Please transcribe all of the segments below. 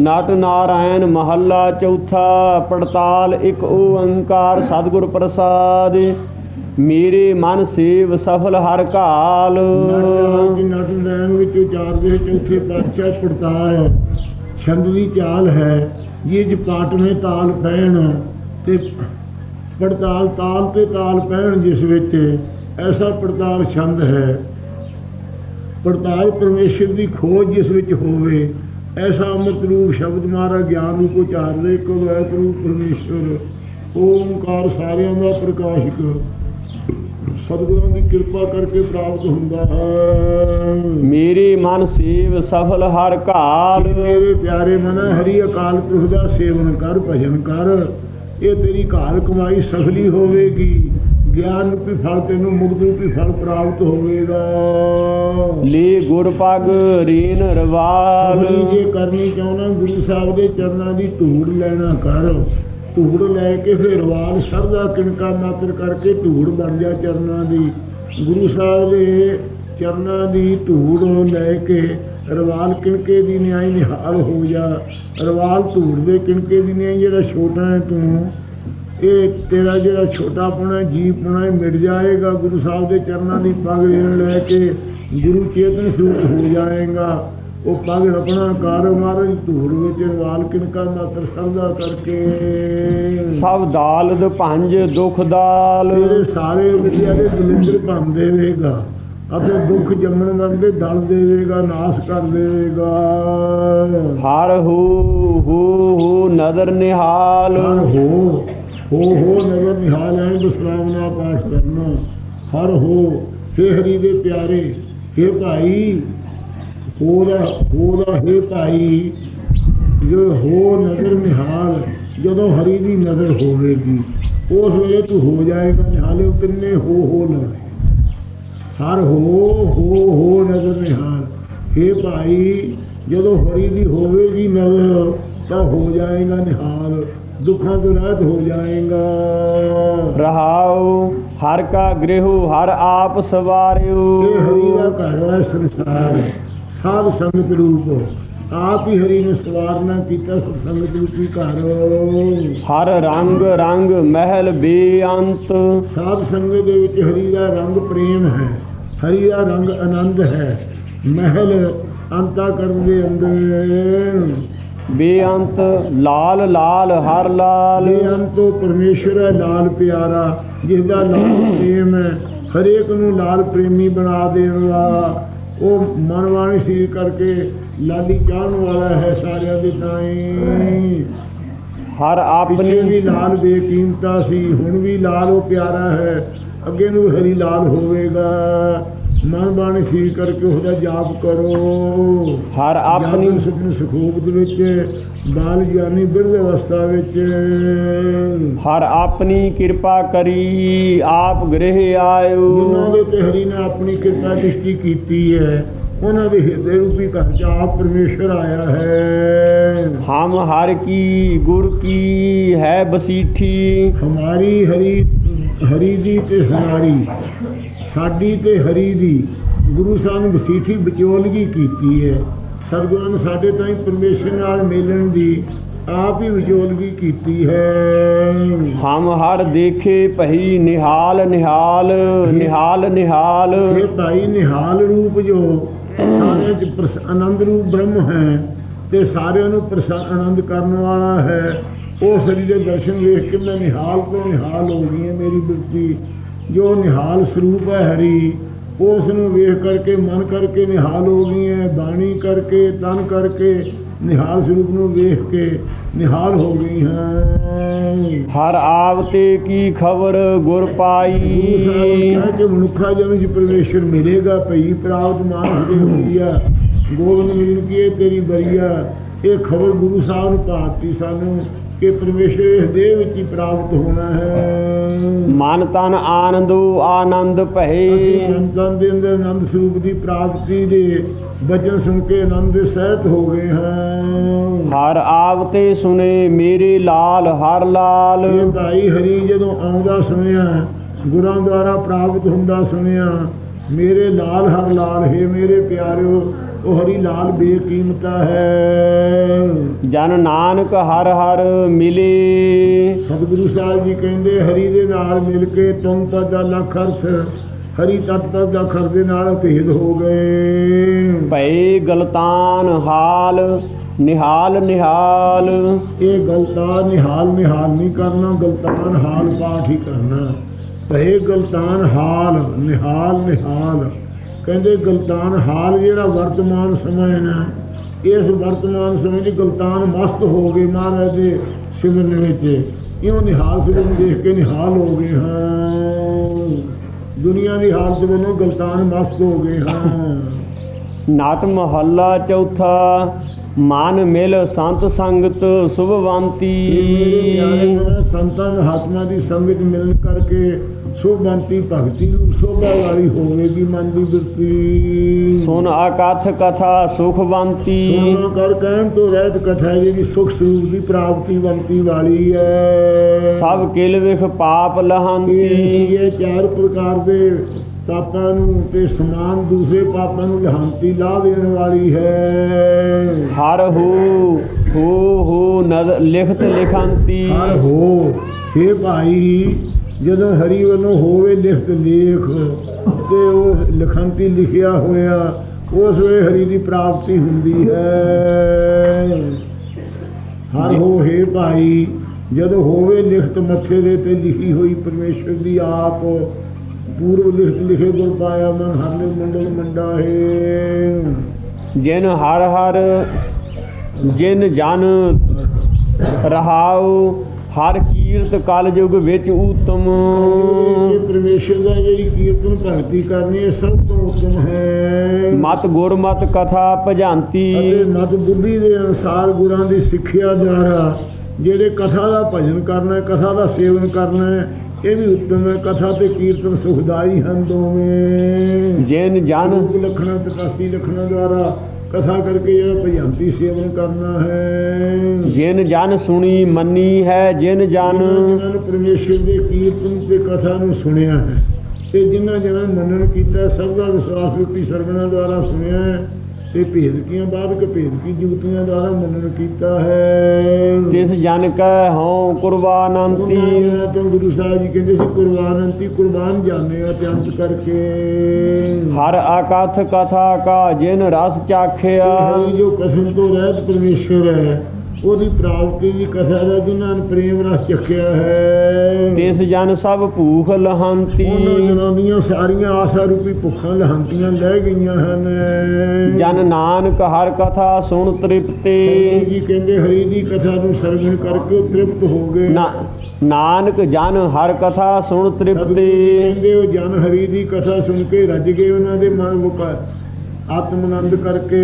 ਨਟ ਨਾਰਾਇਣ ਮਹੱਲਾ ਚੌਥਾ, ਪੜਤਾਲ ਇੱਕ ਓੰਕਾਰ ਸਤਿਗੁਰ ਪ੍ਰਸਾਦ। ਮੇਰੇ ਮਨ ਸੇਵ ਸਫਲ ਹਰ ਕਾਲ। ਨਾਟਕ ਨਟ ਨੈਣ ਵਿੱਚ ਉਚਾਰਦੇ ਚੌਥੇ ਪਾਤਸ਼ਾਹ ਪੜਤਾਲ ਛੰਦ ਦੀ ਚਾਲ ਹੈ, ਇਹ ਜ ਪਾਟਵੇਂ ਤਾਲ ਪੈਣ ਤੇ ਪੜਤਾਲ ਤਾਲ ਤੇ ਤਾਲ ਪੈਣ ਜਿਸ ਵਿੱਚ ਐਸਾ ਪੜਤਾਲ ਛੰਦ ਹੈ। ਪੜਤਾਲ ਪਰਮੇਸ਼ਰ ਦੀ ਖੋਜ ਜਿਸ ਵਿੱਚ ਹੋਵੇ ਐਸਾ ਅੰਮ੍ਰਿਤ ਰੂਪ ਸ਼ਬਦ ਮਾਰਾ ਗਿਆਨ ਰੂਪ ਉਚਾਰਦੇ ਕੋ ਵੈਤ ਰੂਪ ਪਰਮੇਸ਼ਰ ਓਮਕਾਰ ਸਾਰਿਆਂ ਦਾ ਪ੍ਰਕਾਸ਼ਕ। ਸਤਿਗੁਰਾਂ ਦੀ ਕਿਰਪਾ ਕਰਕੇ ਪ੍ਰਾਪਤ ਹੁੰਦਾ ਹੈ। ਮੇਰੇ ਮਨ ਸੇਵ ਸਫਲ ਹਰ ਕਾਲ ਮੇਰੇ ਪਿਆਰੇ ਮਨ ਹਰੀ ਅਕਾਲ ਪੁਰਖ ਦਾ ਸੇਵਨ ਕਰ ਭਜਨ ਕਰ। ਇਹ ਤੇਰੀ ਘਾਲ ਕਮਾਈ ਸਫਲੀ ਹੋਵੇਗੀ। ਗਿਆਨ ਰੂਪੀ ਫਲ ਤੈਨੂੰ ਮੁਕਤ ਰੂਪੀ ਫਲ ਪ੍ਰਾਪਤ ਹੋਵੇਗਾ। ਲੇ ਗੁਰ ਪਗ ਰੀਨ ਰਵਾਲ। ਜੇ ਕਰਨੀ ਚਾਹੁੰਦਾ ਗੁਰੂ ਸਾਹਿਬ ਦੇ ਚਰਨਾਂ ਦੀ ਧੂੜ ਲੈਣਾ ਕਰ ਧੂੜ ਲੈ ਕੇ ਫਿਰ ਵਾਲ ਸਰਦਾ ਕਿਣਕਾ ਮਾਤਰ ਕਰਕੇ ਧੂੜ ਬਣ ਜਾ ਚਰਨਾਂ ਦੀ। ਗੁਰੂ ਸਾਹਿਬ ਦੇ ਚਰਨਾਂ ਦੀ ਧੂੜ ਲੈ ਕੇ ਰਵਾਲ ਕਿਣਕੇ ਦੀ ਨਿਆਈ ਨਿਹਾਲ ਹੋ ਜਾ। ਰਵਾਲ ਧੂੜ ਦੇ ਕਿਣਕੇ ਦੀ ਨਿਆਈ ਜਿਹੜਾ ਛੋਟਾ ਹੈ ਤੂੰ ਇਹ ਤੇਰਾ ਜਿਹੜਾ ਛੋਟਾ ਪੁਣਾ ਜੀਵ ਪੁਣਾ ਮਿਟ ਜਾਏਗਾ ਗੁਰੂ ਸਾਹਿਬ ਦੇ ਚਰਨਾਂ ਦੀ ਪੱਗ ਲੈਣ ਲੈ ਕੇ ਗੁਰੂ ਚੇਤਨ ਸਰੂਪ ਹੋ ਜਾਏਗਾ। ਉਹ ਪੱਗ ਆਪਣਾ ਕਾਰ ਮਾਰਨ ਧੂੜ ਵਿੱਚ ਰਵਾਲ ਕਿਣਕਾ ਮਾਤਰ ਸਰਦਾ ਕਰਕੇ। ਸਭ ਦਾਲਦ ਭੰਜ ਦੁਖ ਦਾਲ। ਤੇਰੇ ਸਾਰੇ ਵਿਦਿਆ ਦੇ ਦਲਿੰਦਰ ਭੰਨ ਦੇਵੇਗਾ ਅਤੇ ਦੁੱਖ ਜੰਮਣ ਦਾ ਦੇ ਦਲ ਦੇਵੇਗਾ ਨਾਸ਼ ਕਰ ਦੇਵੇਗਾ। ਹਰ ਹੋ ਹੋ ਹੋ ਨਦਰ ਨਿਹਾਲ। ਹਰ ਹੋ ਹੋ ਹੋ ਨਗਰ ਨਿਹਾਲ ਹੈ ਬਸਰਾਮ ਪਾਠ ਕਰਨਾ। ਹਰ ਹੋ, ਹੇ ਹਰੀ ਦੇ ਪਿਆਰੇ, ਹੇ ਭਾਈ, ਹੋ ਦਾ ਹੋ ਦਾ ਹੇ ਭਾਈ। ਜੋ ਹੋ ਨਜ਼ਰ ਨਿਹਾਲ, ਜਦੋਂ ਹਰੀ ਦੀ ਨਜ਼ਰ ਹੋਵੇਗੀ, ਉਸ ਵੇਲੇ ਤੂੰ ਹੋ ਜਾਏਗਾ ਨਿਹਾਲੇ ਉਹ ਕਿੰਨੇ ਹੋ ਹੋ ਨਾ ਹਰ ਹੋ ਹੋ ਹੋ ਨਜ਼ਰ ਨਿਹਾਲ, ਹੇ ਭਾਈ, ਜਦੋਂ ਹਰੀ ਦੀ ਹੋਵੇਗੀ ਨਜ਼ਰ, ਤਾਂ ਹੋ ਜਾਏਗਾ ਨਿਹਾਲ। ਦੁੱਖਾਂ ਤੋਂ ਰਹਿਤ ਹੋ ਜਾਏਗਾ। ਰਹਾਉ ਹਰ ਕਾ ਗ੍ਰਹਿ ਹਰ ਆਪ ਸਵਾਰਿਓ ਇਹ ਹਰੀ ਦਾ ਘਰ ਹੈ ਸੰਸਾਰ ਸਾਧ ਸੰਗਤ ਰੂਪ ਆਪ ਹੀ ਹਰੀ ਨੇ ਸਵਾਰਨਾ ਕੀਤਾ ਸੰਗਤ ਰੂਪੀ ਘਰ ਹਰ ਰੰਗ ਰੰਗ ਮਹਿਲ ਬੇਅੰਤ। ਸਾਧ ਸੰਗਤ ਦੇ ਵਿੱਚ ਹਰੀ ਦਾ ਰੰਗ ਪ੍ਰੇਮ ਹੈ ਹਰੀ ਦਾ ਰੰਗ ਆਨੰਦ ਹੈ। ਮਹਿਲ ਅੰਤਾ ਕਰਨ ਦੇ ਅੰਦਰ। ਬੇਅੰਤ ਲਾਲ ਲਾਲ ਹਰ ਲਾਲ। ਇਹ ਅੰਤੋ ਪਰਮੇਸ਼ਰ ਹੈ ਲਾਲ ਪਿਆਰਾ ਜਿਸ ਦਾ ਲਾਲ ਪ੍ਰੇਮ ਹੈ। ਹਰੇਕ ਨੂੰ ਲਾਲ ਪ੍ਰੇਮੀ ਬਣਾ ਦੇਣ ਵਾਲਾ ਉਹ ਮਨਵਾਣੀ ਸੀ ਕਰਕੇ ਲਾਲੀ ਚਾਹਣ ਵਾਲਾ ਹੈ ਸਾਰਿਆਂ ਦੇ ਤਾਈਂ। ਹਰ ਪਿੱਛੇ ਵੀ ਆਪਣੀ ਲਾਲ ਬੇਕੀਮਤਾ ਸੀ ਹੁਣ ਵੀ ਲਾਲ ਉਹ ਪਿਆਰਾ ਹੈ। ਅੱਗੇ ਨੂੰ ਹਰੀ ਲਾਲ ਹੋਵੇਗਾ। ਮਨ ਬਾਣੀ ਸੀ ਕਰਕੇ ਉਹਦਾ ਜਾਪ ਕਰੋ। ਹਰ ਆਪਣੀ ਸੁਖਨ ਸੁਖੂਬ ਦੇ ਵਿੱਚ ਬਾਲ ਗਿਆਨੀ ਬਿਰਧ ਅਵਸਥਾ ਵਿੱਚ। ਹਰ ਆਪਣੀ ਕਿਰਪਾ ਕਰੀ ਆਪ ਗ੍ਰਹਿ ਜਿਨ੍ਹਾਂ ਆਇਓ ਦੇ ਤੇ ਹਰੀ ਨੇ ਆਪਣੀ ਕਿਰਪਾ ਦ੍ਰਿਸ਼ਟੀ ਕੀਤੀ ਹੈ ਉਹਨਾਂ ਦੇ ਹਿਰਦੇ ਰੂਪੀ ਘਰ ਚ ਆਪ ਪਰਮੇਸ਼ਰ ਆਇਆ ਹੈ। ਹਮ ਹਰ ਕੀ ਗੁਰ ਕੀ ਹੈ ਬਸੀਠੀ। ਹਮਾਰੀ ਹਰੀ ਹਰੀ ਦੀ ਤੇ ਹਮਾਰੀ। ਸਾਡੀ ਤੇ ਹਰੀ ਦੀ ਗੁਰੂ ਸਾਹਿਬ ਨੇ ਵਸੀਠੀ ਵਿਚੋਲਗੀ ਕੀਤੀ ਹੈ। ਸਤਿਗੁਰਾਂ ਨੇ ਸਾਡੇ ਤਾਈਂ ਪਰਮੇਸ਼ਰ ਨਾਲ ਮਿਲਣ ਦੀ ਆਪ ਹੀ ਵਿਚੋਲਗੀ ਕੀਤੀ ਹੈ। ਹਮ ਹਰ ਦੇਖੇ ਭਈ ਨਿਹਾਲ ਨਿਹਾਲ ਨਿਹਾਲ ਨਿਹਾਲ। ਇਹ ਭਾਈ ਨਿਹਾਲ ਰੂਪ ਜੋ ਸਾਰਿਆਂ ਚ ਆਨੰਦ ਰੂਪ ਬ੍ਰਹਮ ਹੈ ਤੇ ਸਾਰਿਆਂ ਨੂੰ ਆਨੰਦ ਕਰਨ ਵਾਲਾ ਹੈ। ਉਹ ਸਰੀ ਦੇ ਦਰਸ਼ਨ ਵੇਖ ਕੇ ਮੈਂ ਨਿਹਾਲ ਤੋਂ ਨਿਹਾਲ ਹੋ ਗਈ ਹੈ ਮੇਰੀ ਬਿਰਤੀ ਜੋ ਨਿਹਾਲ ਸਰੂਪ ਹੈ ਹਰੀ ਉਸ ਨੂੰ ਵੇਖ ਕਰਕੇ ਮਨ ਕਰਕੇ ਨਿਹਾਲ ਹੋ ਗਈ ਹੈ ਬਾਣੀ ਕਰਕੇ ਤਨ ਕਰਕੇ ਨਿਹਾਲ ਸਰੂਪ ਨੂੰ ਵੇਖ ਕੇ ਨਿਹਾਲ ਹੋ ਗਈ ਹੈ। ਹਰ ਆਵਤੇ ਕੀ ਖਬਰ ਗੁਰ ਪਾਈ? ਕਿ ਮਨੁੱਖਾ ਜਨ ਜੀ ਪਰਮੇਸ਼ਰ ਮਿਲੇਗਾ ਭਈ ਪ੍ਰਾਪਤ ਮਾਨਸ ਦੇ ਹੋਈਆ ਗੋਬਿੰਦ ਮਿਲਨ ਕੀ ਤੇਰੀ ਬਰੀਆ ਇਹ ਖਬਰ ਗੁਰੂ ਸਾਹਿਬ ਨੂੰ ਭਾਤੀ ਸਾਨੂੰ। ਕਿ ਪਰਮੇਸ਼ਰ ਇਸ ਦੇਹ ਵਿੱਚ ਹੀ ਪ੍ਰਾਪਤ ਹੋਣਾ ਹੈ। ਮਨ ਤਨ ਆਨੰਦੋ ਆਨੰਦ ਭਏ। ਸੰਤਾਂ ਦੇ ਅੰਦਰ ਆਨੰਦ ਸਰੂਪ ਦੀ ਪ੍ਰਾਪਤੀ ਦੇ ਬਚਨ ਸੁਣ ਕੇ ਆਨੰਦ ਦੇ ਸਹਿਤ ਹੋ ਗਏ ਹਾਂ। ਹਰ ਆਵਤੇ ਸੁਨੇ ਮੇਰੇ ਲਾਲ ਹਰ ਲਾਲ। ਇਹ ਭਾਈ ਹਰੀ ਜਦੋਂ ਆਉਂਦਾ ਸੁਣਿਆ ਗੁਰਾਂ ਦੁਆਰਾ ਪ੍ਰਾਪਤ ਹੁੰਦਾ ਸੁਣਿਆ ਮੇਰੇ ਲਾਲ ਹਰ ਲਾਲ ਹੈ ਮੇਰੇ ਪਿਆਰਿਓ ਉਹ ਹਰੀ ਲਾਲ ਬੇਕੀਮਤਾ ਹੈ। ਜਨ ਨਾਨਕ ਹਰ ਹਰ ਮਿਲੇ। ਸਤਿਗੁਰੂ ਸਾਹਿਬ ਜੀ ਕਹਿੰਦੇ ਹਰੀ ਦੇ ਨਾਲ ਮਿਲ ਕੇ ਤੁਮ ਦਾ ਲੱਖ ਅਰਥ ਹਰੀ ਤਤ ਦਾ ਅਖਰ ਦੇ ਨਾਲ ਭੇਦ ਹੋ ਗਏ। ਭਏ ਗਲਤਾਨ ਹਾਲ ਨਿਹਾਲ ਨਿਹਾਲ। ਇਹ ਗਲਤਾਨ ਨਿਹਾਲ ਨਿਹਾਲ ਨਹੀਂ ਕਰਨਾ ਗਲਤਾਨ ਹਾਲ ਪਾਠ ਹੀ ਕਰਨਾ। ਭਏ ਗਲਤਾਨ ਹਾਲ ਨਿਹਾਲ ਨਿਹਾਲ। ਕਹਿੰਦੇ ਗਲਤਾਨ ਹਾਲ ਜਿਹੜਾ ਵਰਤਮਾਨ ਸਮਾਂ ਹੈ ਨਾ ਇਸ ਵਰਤਮਾਨ ਸਮੇਂ ਦੀ ਗਲਤਾਨ ਮਸਤ ਹੋ ਗਏ ਮਹਾਰਾਜ ਦੇ ਸਿਮਰਨ ਵਿੱਚ। ਇਉਂ ਨਿਹਾਲ ਫਿਲਮ ਦੇਖ ਕੇ ਨਿਹਾਲ ਹੋ ਗਏ ਹਾਂ। ਦੁਨੀਆ ਦੀ ਹਾਲਤ ਵੱਲੋਂ ਗਲਤਾਨ ਮਸਤ ਹੋ ਗਏ ਹਾਂ। ਨਾਟ ਮਹੱਲਾ ਚੌਥਾ ਮਨ ਮਿਲ ਸੰਤ ਸੰਗਤ ਸੁਭਵੰਤੀ। ਸੰਤਾਂ ਮਹਾਤਮਾ ਦੀ ਸੰਗਤ ਮਿਲਣ ਕਰਕੇ ਸੋਭੰਤੀ ਭਗਤੀ ਨੂੰ ਸੋਭਾ ਵਾਲੀ ਹੋਵੇਗੀ ਮਨ ਦੀ ਬਿਰਤੀ ਸੁਨ ਅਕਥ ਕਥਾ ਸੁਖਵੰਤੀ ਸੋਨਾ ਕਰ ਕਹਿਣ ਤੋਂ ਰਹਿਤ ਕਥਾ ਹੈ ਜਿਹੜੀ ਸੁਖ ਸਰੂਪ ਦੀ ਪ੍ਰਾਪਤੀ ਬੰਤੀ ਵਾਲੀ ਹੈ। ਸਭ ਕਿਲ ਵਿਖ ਪਾਪ ਇਹ ਲਹੰਤੀ ਇਹ ਚਾਰ ਪ੍ਰਕਾਰ ਦੇ ਪਾਪਾਂ ਨੂੰ ਤੇ ਸਮਾਨ ਦੂਸਰੇ ਪਾਪਾਂ ਨੂੰ ਲਹਾਂਤੀ ਲਾ ਦੇਣ ਵਾਲੀ ਹੈ। ਹਰ ਹੋ ਹੋ ਹੋ ਨਦ ਲਿਖਤ ਲਿਖੰਤੀ। ਹਰ ਹੋ हे ਭਾਈ ਜਦੋਂ ਹਰੀ ਵੱਲੋਂ ਹੋਵੇ ਲਿਖਤ ਲੇਖ ਤੇ ਉਹ ਲਿਖੰਤੀ ਲਿਖਿਆ ਹੋਇਆ ਉਸ ਵੇਲੇ ਹਰੀ ਦੀ ਪ੍ਰਾਪਤੀ ਹੁੰਦੀ ਹੈ। ਹਰ ਹੋ हे ਭਾਈ ਜਦੋਂ ਹੋਵੇ ਲਿਖਤ ਮੱਥੇ ਦੇ ਤੇ ਲਿਖੀ ਹੋਈ ਪਰਮੇਸ਼ਰ ਦੀ ਆਪ ਪੂਰਵ ਲਿਖਤ ਲਿਖੇ ਗੁਰ ਪਾਇਆ ਮਨ ਹਰ ਨੇ ਮੰਡਲ ਮੰਡਾ ਹੈ। ਜਿਨ ਹਰ ਹਰ ਜਿਨ ਜਨ ਰਹਾਉ ਹਰ ਕੀਰਤ ਕਲ ਯੁਗ ਵਿੱਚ ਇਹ ਪਰਮੇਸ਼ਰ ਦਾ ਜਿਹੜੀ ਕੀਰਤਨ ਭਗਤੀ ਕਰਨੀ ਹੈ ਸਭ ਤੋਂ ਉੱਤਮ ਹੈ। ਮਤ ਗੁਰਮਤ ਕਥਾ ਭਜੰਤੀ। ਅਤੇ ਮਤ ਬੁੱਧੀ ਦੇ ਅਨੁਸਾਰ ਗੁਰਾਂ ਦੀ ਸਿੱਖਿਆ ਦੁਆਰਾ ਜਿਹੜੇ ਕਥਾ ਦਾ ਭਜਨ ਕਰਨਾ ਹੈ ਕਥਾ ਦਾ ਸੇਵਨ ਕਰਨਾ ਹੈ ਇਹ ਵੀ ਉੱਤਮ ਹੈ। ਕਥਾ ਤੇ ਕੀਰਤਨ ਸੁਖਦਾਈ ਹਨ ਦੋਵੇਂ। ਜਿਨ ਜਨ ਲਖਣਾ ਤੇ ਕਾਸੀ ਲਖਣਾ ਦੁਆਰਾ ਕਥਾ ਕਰਕੇ ਜਿਹੜਾ ਭਜੰਤੀ ਸੇਵਨ ਕਰਨਾ ਹੈ। ਜਿਨ ਜਨ ਸੁਣੀ ਮੰਨੀ ਹੈ ਜਿਨ ਜਨ ਜਿਨ੍ਹਾਂ ਨੇ ਪਰਮੇਸ਼ਰ ਦੇ ਕੀਰਤਨ ਤੇ ਕਥਾ ਨੂੰ ਸੁਣਿਆ ਹੈ। ਤੇ ਜਿਨ੍ਹਾਂ ਜਿਨ੍ਹਾਂ ਨੇ ਮੰਨਣ ਕੀਤਾ ਸਭ ਦਾ ਵਿਸ਼ਵਾਸ ਰੂਪੀ ਸਰਵਣਾ ਦੁਆਰਾ ਸੁਣਿਆ ਹੈ। ਤੇ ਭੇਦਕੀਆਂ ਬਾਅਦ ਭੇਦਕੀ ਜੁਗਤੀਆਂ ਦੁਆਰਾ ਮੰਨਣ ਕੀਤਾ ਹੈ। ਤਿਸ ਜਨ ਕੈ ਹਉ ਕੁਰਬਾਨੰਤੀ। ਤੋਂ ਗੁਰੂ ਸਾਹਿਬ ਜੀ ਕਹਿੰਦੇ ਸੀ ਕੁਰਬਾਨੰਤੀ ਕੁਰਬਾਨ ਜਾਣੇ ਆ ਤੇ ਅੰਤ ਕਰਕੇ। ਹਰ ਅਕਥ ਕਥਾ ਕਾ ਜਿਨ ਰਸ ਚਾਖਿਆ। ਜੋ ਕਸਮ ਤੋਂ ਰਹਿਤ ਪਰਮੇਸ਼ਰ ਹੈ। ਉਹਦੀ ਪ੍ਰਾਪਤੀ ਦੀ ਕਥਾ ਦਾ ਜਿਨ੍ਹਾਂ ਨੇ ਪ੍ਰੇਮ ਰਸ ਚੱਕਿਆ ਹੈ। ਤਿਸ ਜਨ ਸਭ ਭੂਖ ਲਹੰਤੀ। ਉਹਨਾਂ ਜਨਾਂ ਦੀਆਂ ਸਾਰੀਆਂ ਆਸਾ ਰੂਪੀ ਭੁੱਖਾਂ ਲਹੰਤੀਆਂ ਲੈ ਗਈਆਂ ਹਨ। ਜਨ ਨਾਨਕ ਹਰ ਕਥਾ ਸੁਣ ਤ੍ਰਿਪਤੇ। ਜੀ ਕਹਿੰਦੇ ਹਰੀ ਦੀ ਕਥਾ ਨੂੰ ਸਰਵਣ ਕਰਕੇ ਤ੍ਰਿਪਤ ਹੋ ਗਏ। ਨਾਨਕ ਜਨ ਹਰ ਕਥਾ ਸੁਣ ਤ੍ਰਿਪਤੇ। ਕਹਿੰਦੇ ਉਹ ਜਨ ਹਰੀ ਦੀ ਕਥਾ ਸੁਣ ਕੇ ਰੱਜ ਗਏ ਉਹਨਾਂ ਦੇ ਮਨ ਮੁਕਾ ਆਤਮ ਆਨੰਦ ਕਰਕੇ।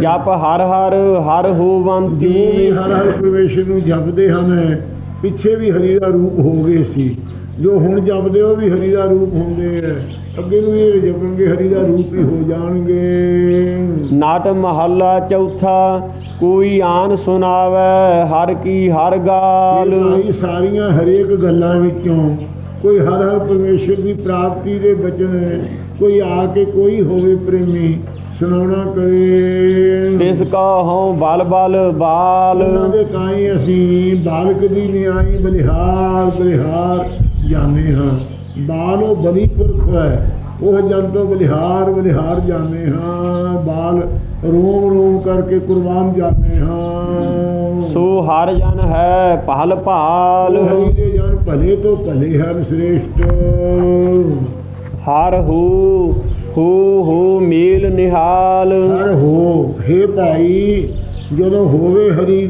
ਜਪ ਹਰ ਹਰ ਹਰ ਜੋ ਵੀ ਹੋਵੰਤੀ ਹਰ ਹਰ ਪ੍ਰਵੇਸ਼ ਨੂੰ ਜਪਦੇ ਹਨ ਪਿੱਛੇ ਵੀ ਹਰੀ ਦਾ ਰੂਪ ਹੋ ਗਏ ਸੀ। ਜੋ ਹੁਣ ਜਪਦੇ ਉਹ ਵੀ ਹਰੀ ਦਾ ਰੂਪ ਹੁੰਦੇ ਆ। ਅੱਗੇ ਨੂੰ ਇਹ ਜਪਣਗੇ ਹਰੀ ਦਾ ਰੂਪ ਹੀ ਹੋ ਜਾਣਗੇ। ਨਾਟ ਮਹੱਲਾ ਚੌਥਾ ਕੋਈ ਆਨ ਸੁਣਾਵੇ ਹਰ ਕੀ ਹਰ ਗਾਲ। ਇਹ ਸਾਰੀਆਂ ਹਰੇਕ ਗੱਲਾਂ ਵਿੱਚੋਂ ਕੋਈ ਹਰ ਹਰ ਪਰਮੇਸ਼ਰ ਦੀ ਪ੍ਰਾਪਤੀ ਦੇ ਬਚਨ ਕੋਈ ਆ ਕੇ ਕੋਈ ਹੋਵੇ ਪ੍ਰੇਮੀ ਸੁਣਾਉਣਾ ਕਰੇ। ਤਿਸ ਕਾ ਹਉ ਬਲ ਬਲ ਬਾਲ। ਉਹਨਾਂ ਦੇ ਕਾਈ ਅਸੀਂ ਬਾਲਕ ਦੀ ਨਿਆਈ ਬਲਿਹਾਰ ਬਲਿਹਾਰ ਜਾਣੇ ਹਾਂ। ਬਾਲ ਉਹ ਬਲੀ ਪੁਰਖ ਹੈ। ਉਹ ਜਨ ਤੋਂ ਬਲਿਹਾਰ ਬਲਿਹਾਰ ਜਾਣੇ ਹਾਂ। ਬਾਲ ਰੋਮ ਰੋਮ ਕਰਕੇ ਕੁਰਬਾਨ ਜਾਣੇ ਹਾਂ। ਸੋ ਹਰ ਜਨ ਹੈ ਪਹਲ ਭਾਲ। ਹਰੀ ਦੇ ਜਨ ਭਲੇ ਤੋਂ ਭਲੇ ਹਨ ਸ੍ਰੇਸ਼ਟ। ਹਰ ਹੋ ਹੋ ਹੋ ਮੇਲ ਨਿਹਾਲ। ਹਰ ਹੋ हे ਭਾਈ ਜਦੋਂ ਹੋਵੇ ਹਰੀ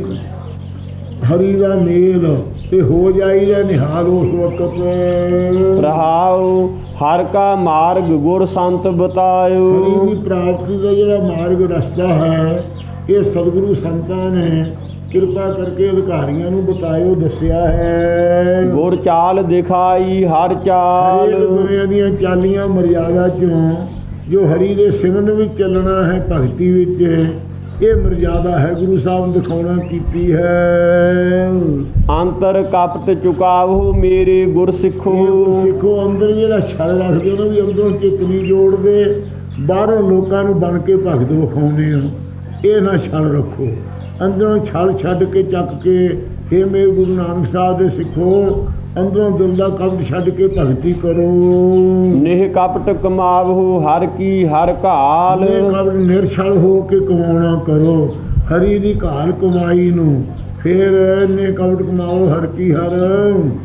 ਹਰੀ ਦਾ ਮੇਲ ਤੇ ਹੋ ਜਾਈਦਾ ਨਿਹਾਲ ਉਸ ਵਕਤ। ਰਹਾਉ ਹਰ ਕਾ ਮਾਰਗ ਗੁਰ ਸੰਤ ਹਰੀ ਬਤਾਇਓ ਦੀ ਪ੍ਰਾਪਤੀ ਦਾ ਜਿਹੜਾ ਮਾਰਗ ਰਸਤਾ ਹੈ ਇਹ ਸਤਿਗੁਰੂ ਸੰਤਾਂ ਨੇ ਕਿਰਪਾ ਕਰਕੇ ਅਧਿਕਾਰੀਆਂ ਨੂੰ ਬਤਾਇਓ ਦੱਸਿਆ ਹੈ। ਗੁਰ ਚਾਲ ਦਿਖਾਈ ਹਰ ਚਾਲ। ਦੁਨੀਆ ਦੀਆਂ ਚਾਲੀਆਂ ਮਰਿਆਦਾ ਚੋਂ ਜੋ ਹਰੀ ਦੇ ਸਿਮਰਨ ਵਿੱਚ ਚੱਲਣਾ ਹੈ ਭਗਤੀ ਵਿੱਚ ਇਹ ਮਰਿਆਦਾ ਹੈ ਗੁਰੂ ਸਾਹਿਬ ਨੇ ਦਿਖਾਉਣਾ ਕੀਤੀ ਹੈ। ਅੰਤਰ ਕਪਟ ਚੁਕਾਵੋ ਮੇਰੇ ਗੁਰ ਸਿੱਖੋ। ਸਿੱਖੋ ਅੰਦਰ ਜਿਹੜਾ ਛਲ ਰੱਖਦੇ ਉਹਨਾਂ ਵੀ ਅੰਦਰੋਂ ਚਿੱਤ ਨਹੀਂ ਜੋੜਦੇ ਬਾਹਰੋਂ ਲੋਕਾਂ ਨੂੰ ਬਣ ਕੇ ਭਗਤ ਵਿਖਾਉਂਦੇ ਹੋ ਇਹ ਨਾ ਛਲ ਰੱਖੋ। ਅੰਦਰੋਂ ਛਲ ਛੱਡ ਕੇ ਚੱਕ ਕੇ ਹੇ ਮੇਰੇ ਗੁਰੂ ਨਾਨਕ ਸਾਹਿਬ ਦੇ ਸਿੱਖੋ ਅੰਦਰੋਂ ਦਿਲ ਦਾ ਕਬਜ਼ ਛੱਡ ਕੇ ਭਗਤੀ ਕਰੋ। ਨਿਹ ਕਪਟ ਕਮਾਵਹੁ ਹਰ ਕੀ ਹਰ ਘਾਲ। ਇਹ ਕਬਜ਼ ਨਿਰਛਲ ਹੋ ਕੇ ਕਮਾਉਣਾ ਕਰੋ ਹਰੀ ਦੀ ਘਾਲ ਕਮਾਈ ਨੂੰ ਫਿਰ ਨੇ ਕਬਜ਼ ਕਮਾਓ ਹਰ ਕੀ ਹਰ।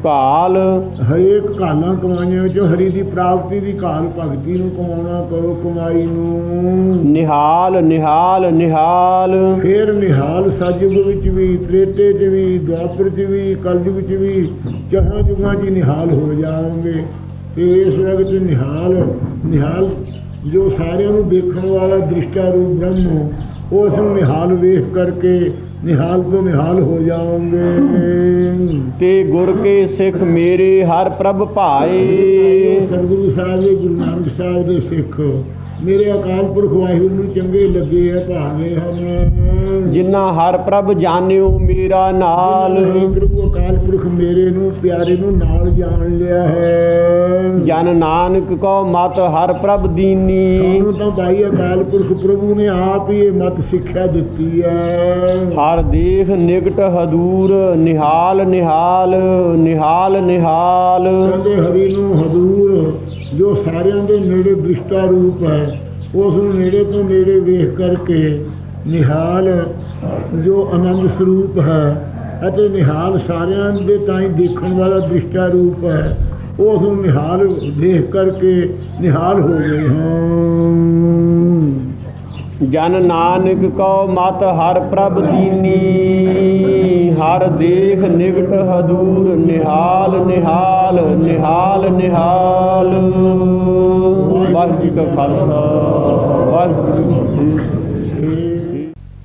ਘਾਲ ਹਰੇਕ ਘਾਲਾਂ ਕਮਾਈਆਂ ਵਿੱਚੋਂ ਹਰੀ ਦੀ ਪ੍ਰਾਪਤੀ ਦੀ ਘਾਲ ਭਗਤੀ ਨੂੰ ਕਮਾਉਣਾ ਕਰੋ ਕਮਾਈ ਨੂੰ। ਨਿਹਾਲ ਨਿਹਾਲ ਨਿਹਾਲ। ਫੇਰ ਨਿਹਾਲ ਸਤਿਯੁਗ ਵਿੱਚ ਵੀ ਤ੍ਰੇਤੇ 'ਚ ਵੀ ਦੁਆਪਰ 'ਚ ਵੀ ਕਲਯੁਗ 'ਚ ਵੀ ਚਾਹਾਂ ਜੁਗਾਂ 'ਚ ਨਿਹਾਲ ਹੋ ਜਾਓਗੇ ਤੇ ਇਸ ਵਕਤ ਨਿਹਾਲ ਨਿਹਾਲ ਜੋ ਸਾਰਿਆਂ ਨੂੰ ਦੇਖਣ ਵਾਲਾ ਦ੍ਰਿਸ਼ਟਾ ਰੂਪ ਬ੍ਰਹਮ ਉਸ ਨੂੰ ਨਿਹਾਲ ਵੇਖ ਕਰਕੇ ਨਿਹਾਲ ਤੋਂ ਨਿਹਾਲ ਹੋ ਜਾਓਗੇ। ਤੇ ਗੁਰ ਕੇ ਸਿੱਖ ਮੇਰੇ ਹਰ ਪ੍ਰਭ ਭਾਏ। ਸਤਿਗੁਰੂ ਸਾਹਿਬ ਦੇ ਗੁਰੂ ਨਾਨਕ ਸਾਹਿਬ ਦੇ ਸਿੱਖ ਮੇਰੇ ਅਕਾਲ ਪੁਰਖ ਵਾਹਿਗੁਰੂ ਨੂੰ ਚੰਗੇ ਲੱਗੇ ਆ ਭਾਵੇਂ ਹਨ ਜਿਨ੍ਹਾਂ ਹਰ ਪ੍ਰਭ ਜਾਣਿਓ ਮੇਰਾ ਨਾਲ। ਹੇ ਪ੍ਰਭੂ ਅਕਾਲ ਪੁਰਖ ਮੇਰੇ ਨੂੰ ਪਿਆਰੇ ਨੂੰ ਨਾਲ ਜਾਣ ਲਿਆ ਹੈ। ਜਨ ਨਾਨਕ ਕੋ ਮਤ ਹਰ ਪ੍ਰਭ ਦੀਨੀ। ਸਾਨੂੰ ਤਾਂ ਭਾਈ ਅਕਾਲ ਪੁਰਖ ਪ੍ਰਭੂ ਨੇ ਆਪ ਹੀ ਇਹ ਮਤ ਸਿੱਖਿਆ ਦਿੱਤੀ ਹੈ। ਹਰ ਦੇਖ ਨਿਕਟ ਹਦੂਰ ਨਿਹਾਲ ਨਿਹਾਲ ਨਿਹਾਲ ਨਿਹਾਲ। ਕਹਿੰਦੇ ਹਰੀ ਨੂੰ ਹਦੂਰ ਜੋ ਸਾਰਿਆਂ ਦੇ ਨੇੜੇ ਦ੍ਰਿਸ਼ਟਾ ਰੂਪ ਹੈ, ਉਸ ਨੂੰ ਨੇੜੇ ਤੋਂ ਨੇੜੇ ਵੇਖ ਕਰਕੇ ਨਿਹਾਲ ਜੋ ਆਨੰਦ ਸਰੂਪ ਹੈ ਅਤੇ ਨਿਹਾਲ ਸਾਰਿਆਂ ਦੇ ਤਾਈਂ ਦੇਖਣ ਵਾਲਾ ਦ੍ਰਿਸ਼ਟਾ ਰੂਪ ਹੈ, ਉਸ ਨੂੰ ਨਿਹਾਲ ਦੇਖ ਕਰਕੇ ਨਿਹਾਲ ਹੋ ਗਏ ਹਾਂ। ਜਨ ਨਾਨਕ ਕੋ ਮਤ ਹਰ ਪ੍ਰਭ ਦੀਨੀ। ਹਰ ਦੇਖ ਨਿਕਟ ਹਦੂਰ ਨਿਹਾਲ ਨਿਹਾਲ ਨਿਹਾਲ ਨਿਹਾਲ। ਵਾਹਿਗੁਰੂ ਜੀ ਕਾ ਖਾਲਸਾ ਵਾਹਿਗੁਰੂ ਜੀ